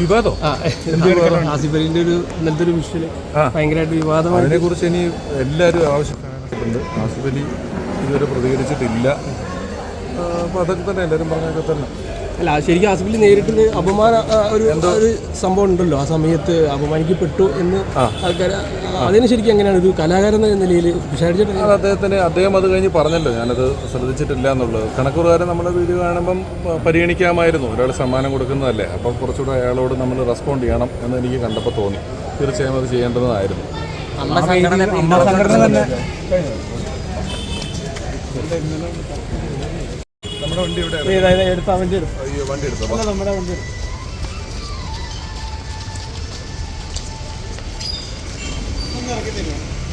വിവാദോ? ആസിഫ് അലിന്റെ ഒരു ഇന്നലത്തെ ഒരു വിഷയം. ഭയങ്കരമായിട്ട് വിവാദമാണ് അതിനെ കുറിച്ച് ഇനി എല്ലാവരും ആവശ്യപ്പെട്ടിട്ടുണ്ട് ആസിഫ് അലി ഇതുവരെ പ്രതികരിച്ചിട്ടില്ല. അപ്പോൾ അതൊക്കെ തന്നെ എല്ലാവരും പറഞ്ഞൊക്കെ തന്നെ. അല്ല ശരിക്കും ആസിഫിൽ നേരിട്ട് അപമാന ഒരു ഒരു സംഭവം ഉണ്ടല്ലോ. ആ സമയത്ത് അപമാനിക്കപ്പെട്ടു എന്ന് ആൾക്കാർ അതിന് ശരിക്കും എങ്ങനെയാണ് ഒരു കലാകാരൻ എന്ന നിലയിൽ വിചാരിച്ചിട്ടില്ല അദ്ദേഹത്തിന് അദ്ദേഹം അത് കഴിഞ്ഞ് പറഞ്ഞല്ലോ. ഞാനത് ശ്രദ്ധിച്ചിട്ടില്ല എന്നുള്ളത്. കണക്കുപ്രകാരം നമ്മുടെ വീഡിയോ കാണുമ്പം പരിഗണിക്കാമായിരുന്നു. ഒരാൾ സമ്മാനം കൊടുക്കുന്നതല്ലേ. അപ്പം കുറച്ചുകൂടെ അയാളോട് നമ്മൾ റെസ്പോണ്ട് ചെയ്യണം എന്ന് എനിക്ക് കണ്ടപ്പോൾ തോന്നി. തീർച്ചയായും അത് ചെയ്യേണ്ടതായിരുന്നു. നമ്മുടെ വണ്ടി ഇവിടെ എടുത്താ വണ്ടി എടുത്തു അയ്യോ വണ്ടി എടുത്തോ? നമ്മുടെ വണ്ടി ആ